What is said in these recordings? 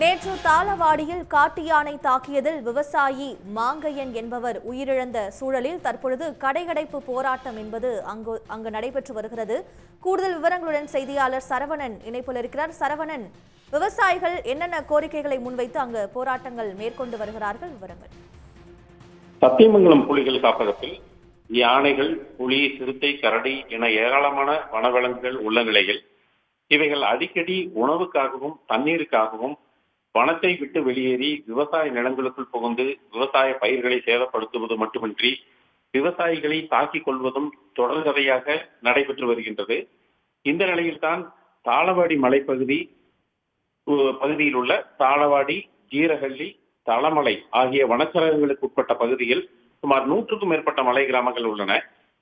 நேற்று தாளவாடியில் காட்டு யானை தாக்கியதில் விவசாயி மாங்கையன் என்பவர் உயிரிழந்த சூழலில் தற்பொழுது கடையடைப்பு போராட்டம் என்பது அங்கு அங்கு நடைபெற்று வருகிறது. கூடுதல் விவரங்களுடன் செய்தியாளர் சரவணன் இணைப்பில் இருக்கிறார். சரவணன் விவசாயிகள் என்னென்ன கோரிக்கைகளை முன்வைத்து அங்கு போராட்டங்கள் மேற்கொண்டு வருகிறார்கள்? விவரங்கள். சத்தியமங்கலம் புலிகள் காப்பகத்தில் யானைகள் புலி சிறுத்தை கரடி என ஏராளமான வனவிலங்குகள் உள்ள நிலையில் இவைகள் அடிக்கடி உணவுக்காகவும் தண்ணீருக்காகவும் வனத்தை விட்டு வெளியேறி விவசாய நிலங்களுக்குள் புகுந்து விவசாய பயிர்களை சேதப்படுத்துவது மட்டுமின்றி விவசாயிகளை தாக்கிக் கொள்வதும் தொடர்கதையாக நடைபெற்று வருகின்றது. இந்த நிலையில்தான் தாளவாடி மலைப்பகுதி பகுதியில் உள்ள தாளவாடி ஜீரகள்ளி தளமலை ஆகிய வனச்சரகுகளுக்கு உட்பட்ட பகுதியில் சுமார் நூற்றுக்கும் மேற்பட்ட மலை கிராமங்கள் உள்ளன.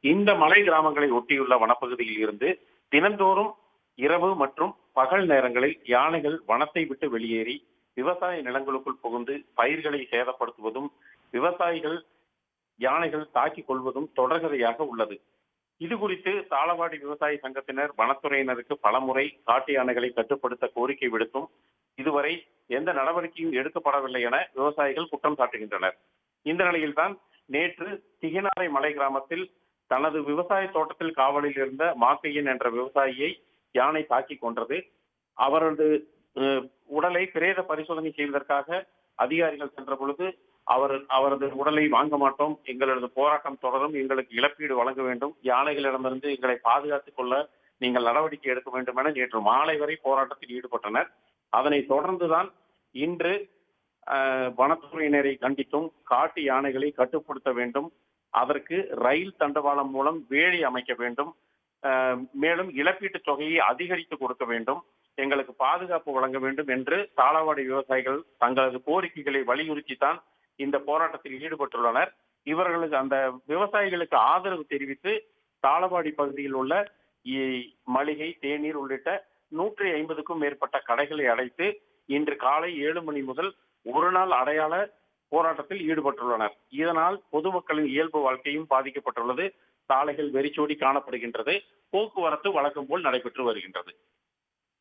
இந்த மலை கிராமங்களை ஒட்டியுள்ள வனப்பகுதியில் இருந்து தினந்தோறும் இரவு மற்றும் பகல் நேரங்களில் யானைகள் வனத்தை விட்டு வெளியேறி விவசாய நிலங்களுக்குள் புகுந்து பயிர்களை சேதப்படுத்துவதும் விவசாயிகள் யானைகள் தாக்கிக் கொள்வதும் தொடர்கதையாக உள்ளது. இது குறித்து தாளவாடி விவசாய சங்கத்தினர் வனத்துறையினருக்கு பலமுறை காட்டு யானைகளை கட்டுப்படுத்த கோரிக்கை விடுத்தும் இதுவரை எந்த நடவடிக்கையும் எடுக்கப்படவில்லை என விவசாயிகள் குற்றம் சாட்டுகின்றனர். இந்த நிலையில்தான் நேற்று திகினாரை மலை கிராமத்தில் தனது விவசாய தோட்டத்தில் காவலில் இருந்த மாக்கையன் என்ற விவசாயியை யானை தாக்கி கொன்றது. அவரது அஹ், உடலை பிரேத பரிசோதனை செய்வதற்காக அதிகாரிகள் சென்ற பொழுது அவர் அவரது உடலை வாங்க மாட்டோம் எங்களது போராட்டம் தொடரும் எங்களுக்கு இழப்பீடு வழங்க வேண்டும் யானைகளிடமிருந்து எங்களை பாதுகாத்துக் கொள்ள நீங்கள் நடவடிக்கை எடுக்க வேண்டும் என நேற்று மாலை வரை போராட்டத்தில் ஈடுபட்டனர். அதனை தொடர்ந்துதான் இன்று வனத்துறையினரை கண்டித்தும் காட்டு யானைகளை கட்டுப்படுத்த வேண்டும் அதற்கு ரயில் தண்டவாளம் மூலம் வேலி அமைக்க வேண்டும் மேலும் இழப்பீட்டுத் தொகையை அதிகரித்து கொடுக்க வேண்டும் பாதுகாப்பு வழங்க வேண்டும் என்று தாளவாடி விவசாயிகள் தங்களது கோரிக்கைகளை வலியுறுத்தி தான் இந்த போராட்டத்தில் ஈடுபட்டுள்ளனர். இவர்களுக்கு அந்த விவசாயிகளுக்கு ஆதரவு தெரிவித்து தாளவாடி பகுதியில் உள்ள இ- மளிகை தேநீர் உள்ளிட்ட நூற்றி ஐம்பதுக்கும் மேற்பட்ட கடைகளை அடைத்து இன்று காலை ஏழு மணி முதல் ஒரு நாள் அடையாள போராட்டத்தில் ஈடுபட்டுள்ளனர். இதனால் பொதுமக்களின் இயல்பு வாழ்க்கையும் பாதிக்கப்பட்டுள்ளது. சாலைகள் வெறிச்சோடி காணப்படுகின்றது. போக்குவரத்து வழக்கம் போல் நடைபெற்று வருகின்றது.